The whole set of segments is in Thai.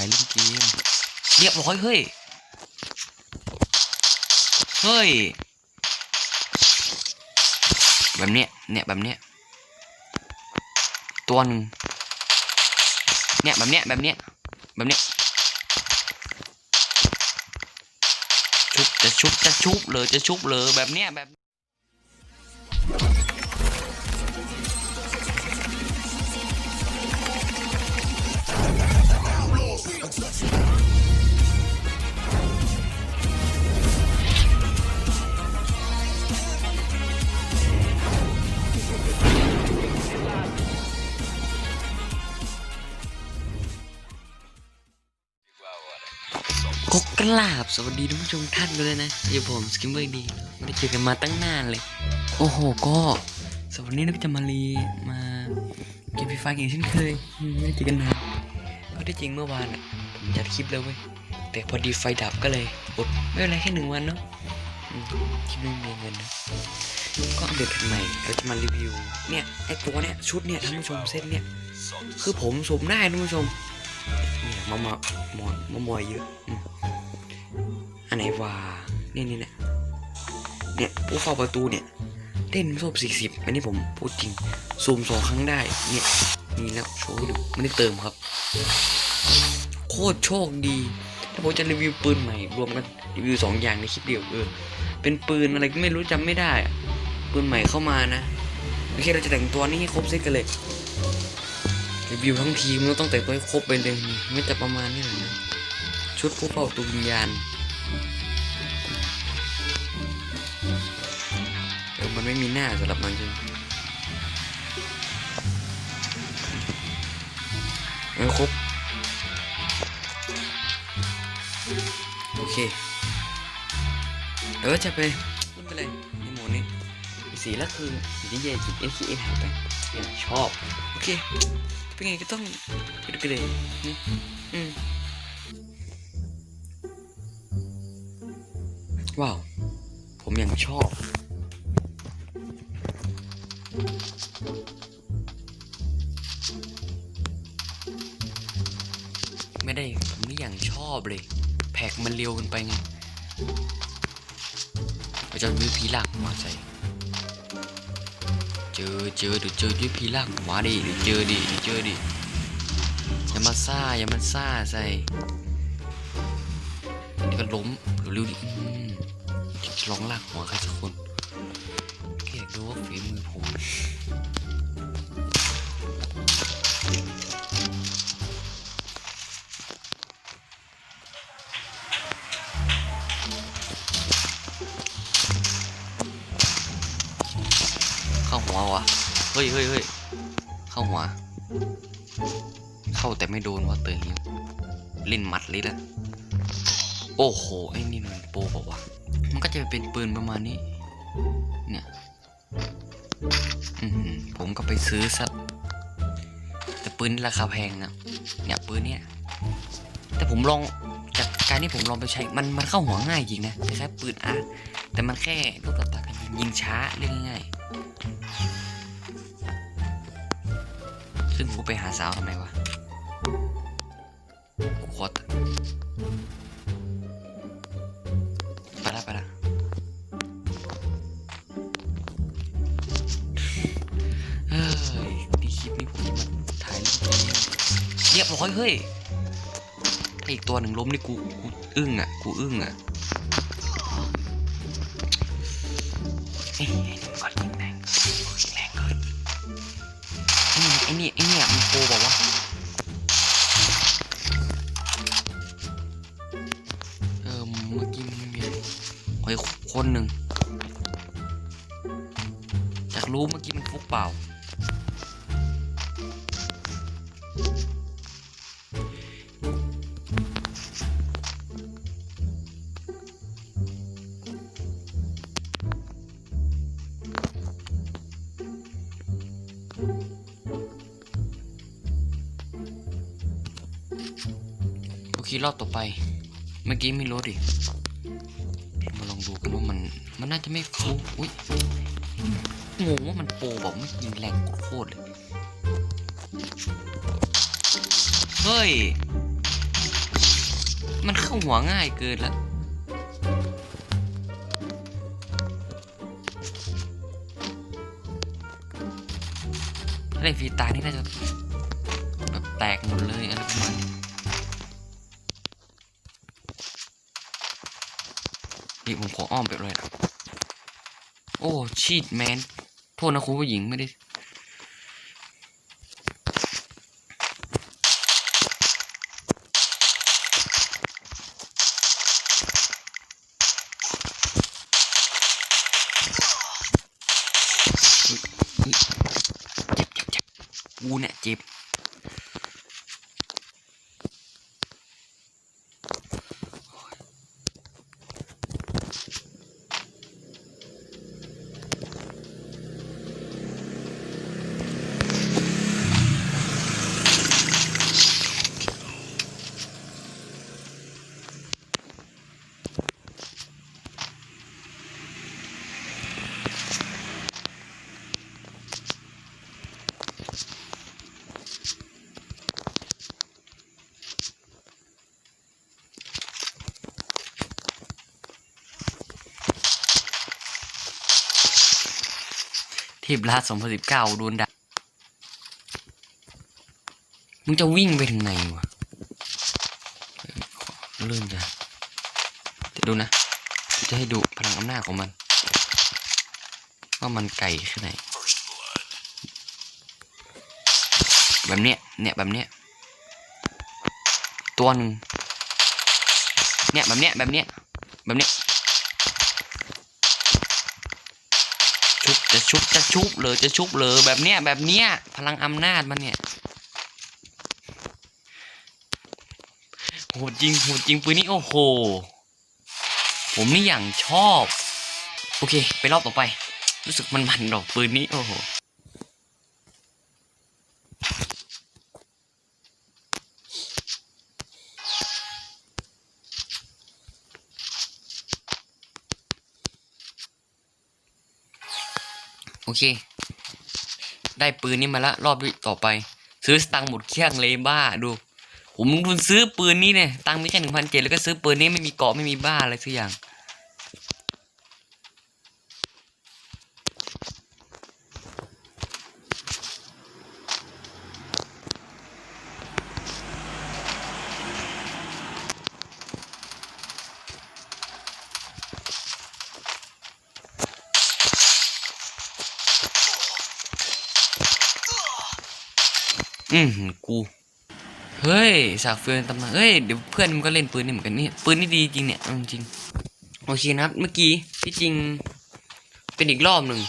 ายเล่นเกมเรียบร้อยเฮ้ย เฮ้ย แบบเนี้ย เนี่ยแบบเนี้ย ตัวหนึ่งเนี่ยแบบเนี้ยแบบเนี้ยแบบเนี้ย ชุบจะชุบจะชุบเลยจะชุบเลยแบบเนี้ยแบบ กราบสวัสดีท่านผู้ชมท่านกันเลยนะอยู่ผมสกิมเบอร์ดีไม่ได้เจอกันมาตั้งนานเลย โอ้โหก็สวัสดีนักจะมารีมาเกมฟีฟ่าอย่างเช่นเคยมไม่ได้เจอกันนานก็ที่จริงเมื่อวานผมจัดคลิปแล้วเว้ยแต่พอดีไฟดับก็เลยอดไม่เป็นไรแค่หนึ่งวันเนาะอืมที่ไม่มีเงินนะก็อัปเดตแผ่นใหม่เราจะมารีวิวเนี่ยไอตัวเนี่ยชุดเนี่ยท่านผู้ชมเซตเนี่ยคือผมสวมได้ท่านผู้ชมเนี่ยมามามอนมามอยเยอะ อันไหนวาเนี่ยเนี่ยเนี่ยเนี่ยผู้เฝ้าประตูเนี่ยเล่นโซบสี่สิบอันนี้ผมพูดจริงซูมสองครั้งได้เนี่ยมีแล้วโชว์ดูไม่ได้เติมครับ โคตรโชคดีถ้าผมจะรีวิวปืนใหม่ รวมกันรีวิวสองอย่างในคลิปเดียวเออเป็นปืนอะไรก็ไม่รู้จำไม่ได้ปืนใหม่เข้ามานะโอเคเราจะแต่งตัวนี้ให้ครบเซตกันเลยรีวิวทั้งทีมเราต้องแต่งตัวให้ครบไปเลยไม่จะประมาณนี้เลยนะชุดผู้เฝ้าประตูวิญญาณ ไม่มีหน้าสำหรับมันใช่ไหมเออครบ โอเคเดี๋ยวก็จะไปไม่เป็นไรในโหมดนี้สีแล้วคือสีที่เย่จุด S K S หายไปอย่างชอบ โอเค เป็นไงก็ต้องไปดูกันเลยอืมอืมว้าว ผมยังชอบ ไม่ได้ผมนี่อย่างชอบเลยแพ็กมันเร็วกินไปไงเราจะมีพีหล่างมาใส่ เจอเจอเดี๋ยวเจอด้วยพีหล่างมาดิเดี๋ยวเจอดิเดี๋ยวเจอดิอย่ามาซ่าอย่ามาซ่าใส่เดี๋ยวก็ล้มเร็วๆดิจะลองลากหัวใครสักคน ดูว่าฝีมือผมเข้าหัววะเฮ้ยเฮ้ยเฮ้ยเข้าหัว เข้าแต่ไม่โดนวะเตยฮิวเล่นมัดเลยละโอ้โห ไอ้นี่มันโปรบอกว่าวะมันก็จะเป็นปืนประมาณนี้ เนี่ย ผมก็ไปซื้อซะแต่ปืนราคาแพงนะเนี่ยปืนเนี่ยแต่ผมลองจากการที่ผมลองไปใช้มันมันเข้าหัวง่ายจริงนะคล้ายปืนอาร์แต่มันแค่ลูกกระตากันยิงช้าเรื่องง่ายซึ่งกูไปหาสาวทำไมวะกูขอ รียบร้อยเฮ้ยอีกตัวหนึ่งล้มนี่กูกูอึ้งอะกูอึ้งอะไอ้นี่มันก็ยิงแรงยิงแรงเกินไอ้นี่ไอ้นี่ไอ้นี่มันโปบอกว่า โอเครอบต่อไป เมื่อกี้ไม่รู้ดิ มาลองดูกันว่ามัน มันน่าจะไม่ฟูอุ้ยงงว่ามันโปรแบอกไม่ยิงแรงโคตรเลย เฮ้ย มันเข้าหัวง่ายเกินละถ้าได้ฟรีตานี่น่าจะแบบแตกหมดเลยอะไร ผมขออ้อมไปเลยนะโอ้ชีตแมน โทษนะครูผู้หญิงไม่ได้ กูเนี่ยเจ็บ ทพราชสองพันสิบเก้าโดนด่ามึงจะวิ่งไปถึงไหนวะเออขอเริ่มจะเดี๋ยวดูนะ จะให้ดูพลังอำนาจของมัน ว่ามันไกลแค่ไหน แบบเนี้ย เนี่ยแบบเนี้ย ตัวหนึ่งเนี่ยแบบเนี้ยแบบเนี้ยแบบเนี้ย จะชุบจะชุบเลยจะชุบเลยแบบเนี้ยแบบเนี้ยพลังอำนาจมันเนี่ยโหดจริงโหดจริงปืนนี้โอ้โห ผมนี่อย่างชอบ โอเค ไปรอบต่อไป รู้สึกมันมันดอกปืนนี้โอ้โห โอเค ได้ปืนนี้มาละรอบต่อไป ซื้อสตังค์หมดเครื่องเลยบ้าดู ผมลงทุนซื้อปืนนี้เนี่ย ตังค์ไม่แค่หนึ่งพันเจ็ดแล้วก็ซื้อปืนนี้ไม่มีเกาะไม่มีบ้าอะไรสักอย่าง อืมกู เฮ้ยสากเฟืองตำนานเฮ้ยเดี๋ยวเพื่อนมันก็เล่นปืนนี่เหมือนกันนี่ปืนนี่ดีจริงเนี่ยจริงโอเคนะครับ เมื่อกี้ที่จริงเป็นอีกรอบหนึ่ง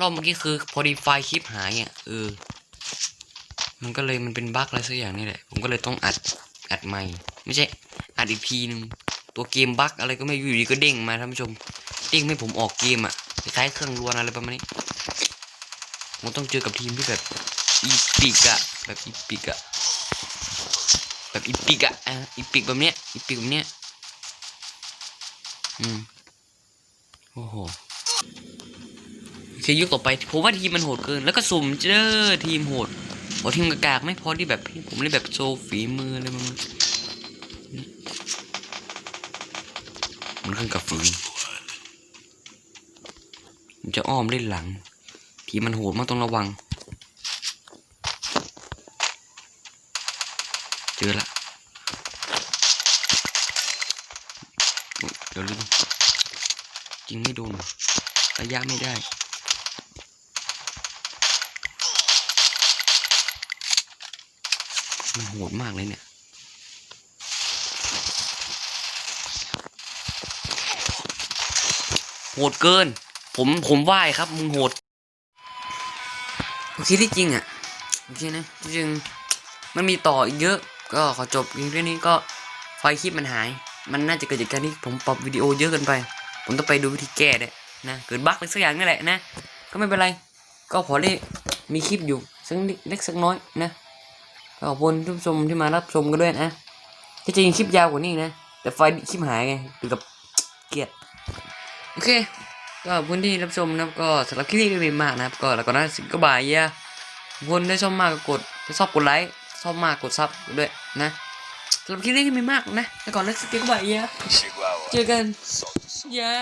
รอบเมื่อกี้คือพอดีไฟล์คลิปหายอะเออมันก็เลยมันเป็นบั๊กอะไรสักอย่างนี่แหละผมก็เลยต้องอัดอัดใหม่ ไม่ใช่อัดอีกทีหนึ่งตัวเกมบั๊กอะไรก็ไม่อยู่ดีก็เด้งมาท่านผู้ชมเด้งไม่ผมออกเกมอะคล้ายเครื่องรวนอะไรประมาณนี้ผมต้องเจอกับทีมที่แบบ อีปิกอะแบบอีปิกอะแบบอีปิกอะอะอีปิกแบบเนี้ยอีปิกแบบเนี้ยอืมโอ้โหโอยุคต่อไปผมว่าทีมมันโหดเกิน แล้วก็สุ่มเจอทีมโหดโอ้ทีมกากๆไม่พอที่แบบผมเล่นแบบโชว์ฝีมืออะไรประมาณนี้มันขึ้นกับฝีมือผมจะอ้อมเล่นหลัง ทีมมันโหดมากต้องระวัง เจอละเดี๋ยวลืมจริงไม่โดนระยะไม่ได้มันโหดมากเลยเนี่ยโหดเกิน ผมผมไหว้ครับมึงโหดโอเคที่จริงอะโอเคนะจริงมันมีต่ออีกเยอะ ก็ขอจบเพียงนี้ก็ไฟคลิปมันหาย มันน่าจะเกิดจากการที่ผมปรับวิดีโอเยอะเกินไป ผมต้องไปดูวิธีแก้ด้วยนะเกิดบั๊กอะไรสักอย่างนี่แหละนะ ก็ไม่เป็นไร ก็พอได้มีคลิปอยู่สักเล็กสักน้อยนะก็ขอบคุณทุกชมที่มารับชมกันด้วยนะที่จริงคลิปยาวกว่านี้นะ แต่ไฟคลิปหายไงหรือกับเกลียดโอเค ก็ขอบคุณที่รับชมนะครับก็สำหรับคลิปนี้ก็มีมากนะครับ ก็แล้วก็นะสิงก็บายเย่ขอบคุณได้ชอบมากก็กดถ้าชอบกดไลค์ ชอบมากกดซับด้วยนะสำหรับคลิปนี้ก็มีมากนะแต่ก่อนนะสเก็ตบอร์ดเยอะเจอกันย่า